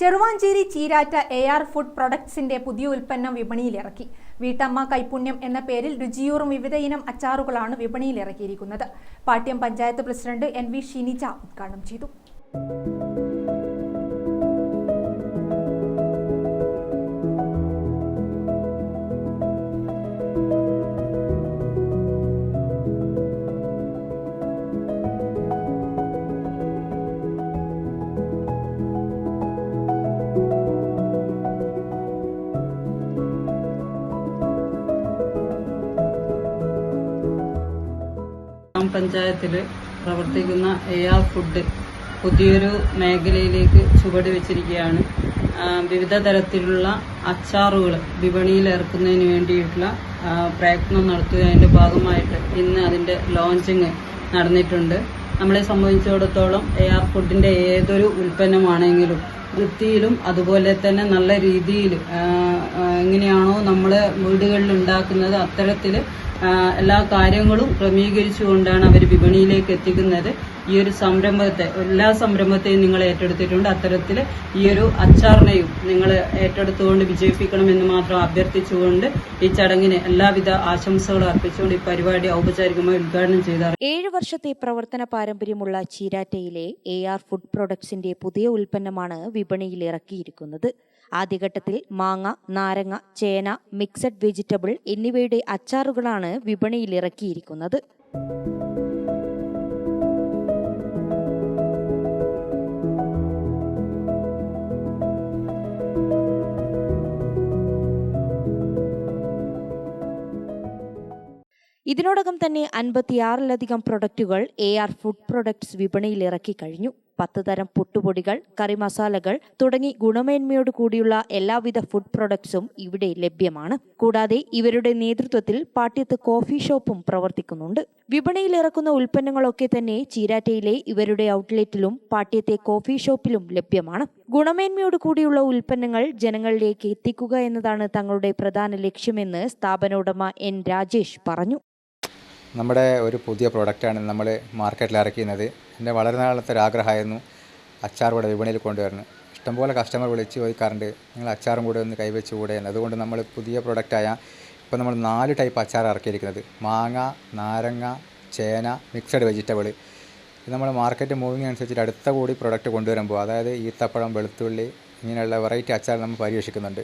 Cheruvancheri Cheeratta A R food പ്രൊഡക്ട്സിന്റെ പുതിയ ഉൽപ്പന്നം വിപണിയിലിറക്കി. വീട്ടമ്മ കൈപുണ്യം എന്ന പേരിൽ രുചിയൂറും വിവിധ ഇനം അച്ചാറുകളാണ് വിപണിയിലിറക്കിയിരിക്കുന്നത്. Pattiam panchayat president N V Shinija ഉദ്ഘാടനം ചെയ്തു. ഗ്രാമപഞ്ചായത്തിൽ പ്രവർത്തിക്കുന്ന എ ആർ ഫുഡ് പുതിയൊരു മേഖലയിലേക്ക് ചുവട് വെച്ചിരിക്കുകയാണ്. വിവിധ തരത്തിലുള്ള അച്ചാറുകൾ വിപണിയിൽ ഇറക്കുന്നതിന് വേണ്ടിയിട്ടുള്ള പ്രയത്നം നടത്തുന്നതിന്റെ ഭാഗമായിട്ട് ഇന്ന് അതിന്റെ ലോഞ്ചിങ് നടന്നിട്ടുണ്ട്. നമ്മളെ സംബന്ധിച്ചിടത്തോളം എ ആർ ഫുഡിന്റെ ഏതൊരു ഉൽപ്പന്നമാണെങ്കിലും വൃത്തിയിലും അതുപോലെ തന്നെ നല്ല രീതിയിൽ എങ്ങനെയാണോ നമ്മൾ വീടുകളിൽ ഉണ്ടാക്കുന്നത് അത്തരത്തിൽ എല്ലാ കാര്യങ്ങളും ക്രമീകരിച്ചുകൊണ്ടാണ് അവർ വിപണിയിലേക്ക് എത്തിക്കുന്നത്. ഈ ഒരു സംരംഭത്തെ എല്ലാ സംരംഭത്തെയും നിങ്ങൾ ഏറ്റെടുത്തിട്ടുണ്ട്. അത്തരത്തിൽ ഈ ഒരു അച്ചാറിനെയും നിങ്ങൾ ഏറ്റെടുത്തുകൊണ്ട് വിജയിപ്പിക്കണമെന്ന് മാത്രം അഭ്യർത്ഥിച്ചുകൊണ്ട് ഈ ചടങ്ങിന് എല്ലാവിധ ആശംസകളും അർപ്പിച്ചുകൊണ്ട് ഈ പരിപാടി ഔപചാരികമായി ഉദ്ഘാടനം ചെയ്ത ഏഴ് വർഷത്തെ പ്രവർത്തന പാരമ്പര്യമുള്ള ചീരാറ്റയിലെ എ ആർ ഫുഡ് പ്രൊഡക്ട്സിന്റെ പുതിയ ഉൽപ്പന്നമാണ് വിപണിയിൽ ഇറക്കിയിരിക്കുന്നത്. ആദ്യഘട്ടത്തിൽ മാങ്ങ നാരങ്ങ ചേന മിക്സഡ് വെജിറ്റബിൾ എന്നിവയുടെ അച്ചാറുകളാണ് വിപണിയിൽ ഇറക്കിയിരിക്കുന്നത്. ഇതിനോടകം തന്നെ അൻപത്തിയാറിലധികം പ്രൊഡക്റ്റുകൾ എ ആർ ഫുഡ് പ്രൊഡക്ട്സ് വിപണിയിൽ ഇറക്കി കഴിഞ്ഞു. പത്ത് തരം പുട്ടുപൊടികൾ കറി മസാലകൾ തുടങ്ങി ഗുണമേന്മയോട് കൂടിയുള്ള എല്ലാവിധ ഫുഡ് പ്രൊഡക്ട്സും ഇവിടെ ലഭ്യമാണ്. കൂടാതെ ഇവരുടെ നേതൃത്വത്തിൽ പാട്യത്ത് കോഫി ഷോപ്പും പ്രവർത്തിക്കുന്നുണ്ട്. വിപണിയിൽ ഇറക്കുന്ന ഉൽപ്പന്നങ്ങളൊക്കെ തന്നെ ചീരാറ്റയിലെ ഇവരുടെ ഔട്ട്ലെറ്റിലും പാട്യത്തെ കോഫി ഷോപ്പിലും ലഭ്യമാണ്. ഗുണമേന്മയോട് കൂടിയുള്ള ഉൽപ്പന്നങ്ങൾ ജനങ്ങളിലേക്ക് എത്തിക്കുക എന്നതാണ് തങ്ങളുടെ പ്രധാന ലക്ഷ്യമെന്ന് സ്ഥാപന ഉടമ എൻ രാജേഷ് പറഞ്ഞു. നമ്മുടെ ഒരു പുതിയ പ്രോഡക്റ്റാണ് നമ്മൾ മാർക്കറ്റിൽ ഇറക്കുന്നത് എന്റെ വളരെ നാളത്തെ ഒരു ആഗ്രഹമായിരുന്നു അച്ചാർ കൂടെ വിപണിയിൽ കൊണ്ടുവരണം ഇഷ്ടംപോലെ കസ്റ്റമർ വിളിച്ച് ചോദിക്കാറുണ്ട് നിങ്ങൾ അച്ചാറും കൂടെ ഒന്ന് കൈവച്ച് കൂടെ? എന്ന്. അതുകൊണ്ട് നമ്മൾ പുതിയ പ്രോഡക്റ്റായ ഇപ്പോൾ നമ്മൾ നാല് ടൈപ്പ് അച്ചാർ ഇറക്കിയിരിക്കുന്നത്. മാങ്ങ നാരങ്ങ ചേന മിക്സഡ് വെജിറ്റബിൾ ഇത് നമ്മൾ മാർക്കറ്റ് മൂവിങ് അനുസരിച്ചിട്ട് അടുത്ത കൂടി പ്രോഡക്റ്റ് കൊണ്ടുവരുമ്പോൾ അതായത് ഈത്തപ്പഴം വെളുത്തുള്ളി ഇങ്ങനെയുള്ള വെറൈറ്റി അച്ചാർ നമ്മൾ പരീക്ഷിക്കുന്നുണ്ട്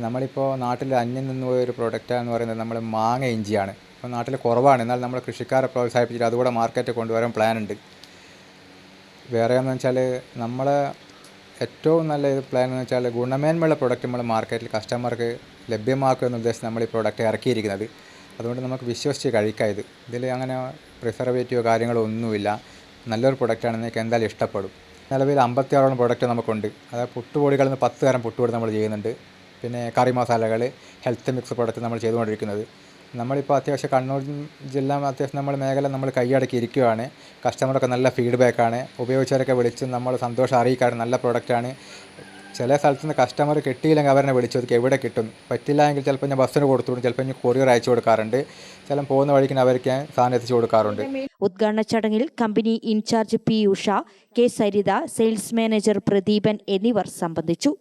നമ്മളിപ്പോൾ നാട്ടിൽ അന്യം നിന്ന് പോയ ഒരു പ്രോഡക്റ്റ് എന്ന് പറയുന്നത് നമ്മൾ മാങ്ങ ഇഞ്ചിയാണ്. ഇപ്പോൾ നാട്ടിൽ കുറവാണ്. എന്നാൽ നമ്മൾ കൃഷിക്കാരെ പ്രോത്സാഹിപ്പിച്ചിട്ട് അതുകൂടെ മാർക്കറ്റ് കൊണ്ടുവരാൻ പ്ലാൻ ഉണ്ട്. വേറെ എന്ന് വെച്ചാൽ നമ്മൾ ഏറ്റവും നല്ല ഒരു പ്ലാൻ എന്ന് വെച്ചാൽ ഗുണമേന്മയുള്ള പ്രൊഡക്റ്റ് നമ്മൾ മാർക്കറ്റിൽ കസ്റ്റമർക്ക് ലഭ്യമാക്കുക എന്ന ഉദ്ദേശം നമ്മൾ ഈ പ്രോഡക്റ്റ് ഇറക്കിയിരിക്കുന്നത്. അതുകൊണ്ട് നമുക്ക് വിശ്വസിച്ച് കഴിക്കാം ഇത്. ഇതിൽ അങ്ങനെ പ്രിസർവേറ്റീവോ കാര്യങ്ങളോ ഒന്നുമില്ല. നല്ലൊരു പ്രൊഡക്റ്റാണ് നിങ്ങൾക്ക് എന്തായാലും ഇഷ്ടപ്പെടും. നിലവിൽ അമ്പത്തിയാറോളം പ്രൊഡക്റ്റ് നമുക്കുണ്ട്. അതായത് പുട്ടുപൊടികളിൽ നിന്ന് പത്ത് തരം പുട്ടുപൊടി നമ്മൾ ചെയ്യുന്നുണ്ട്. പിന്നെ കറി മസാലകൾ ഹെൽത്ത് മിക്സ് പ്രൊഡക്റ്റ് നമ്മൾ ചെയ്തുകൊണ്ടിരിക്കുന്നത്. നമ്മളിപ്പോൾ അത്യാവശ്യം കണ്ണൂർ ജില്ല അത്യാവശ്യം നമ്മൾ മേഖല നമ്മൾ കൈയടക്കി ഇരിക്കുകയാണ്. കസ്റ്റമറൊക്കെ നല്ല ഫീഡ്ബാക്കാണ് ഉപയോഗിച്ചവരൊക്കെ വിളിച്ച് നമ്മൾ സന്തോഷം അറിയിക്കാറ് നല്ല പ്രോഡക്റ്റാണ് ചില സ്ഥലത്ത് നിന്ന് കസ്റ്റമർ കിട്ടിയില്ലെങ്കിൽ അവരെ വിളിച്ചു അതൊക്കെ എവിടെ കിട്ടും? പറ്റില്ല എങ്കിൽ ചിലപ്പോൾ ഞാൻ ബസ്സിന് കൊടുത്തുകൊണ്ട് ചിലപ്പോൾ ഞാൻ കൊറിയർ അയച്ചു കൊടുക്കാറുണ്ട്. ചിലപ്പോൾ പോകുന്ന വഴിക്ക് അവർക്ക് സാധനം എത്തിച്ചു കൊടുക്കാറുണ്ട്. ഉദ്ഘാടന ചടങ്ങിൽ company incharge P Usha K Saritha sales manager Pradeepan എന്നിവർ സംബന്ധിച്ചു.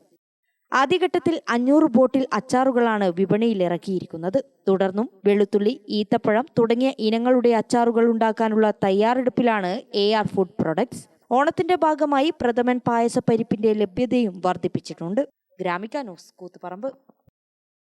ആദ്യഘട്ടത്തിൽ അഞ്ഞൂറ് ബോട്ടിൽ അച്ചാറുകളാണ് വിപണിയിൽ ഇറക്കിയിരിക്കുന്നത് തുടർന്നും വെളുത്തുള്ളി ഈത്തപ്പഴം തുടങ്ങിയ ഇനങ്ങളുടെ അച്ചാറുകൾ ഉണ്ടാക്കാനുള്ള തയ്യാറെടുപ്പിലാണ് എ ആർ ഫുഡ് പ്രൊഡക്ട്സ് ഓണത്തിന്റെ ഭാഗമായി പ്രഥമൻ പായസ പരിപ്പിന്റെ ലഭ്യതയും വർദ്ധിപ്പിച്ചിട്ടുണ്ട്. ഗ്രാമിക ന്യൂസ് കൂത്തുപറമ്പ്.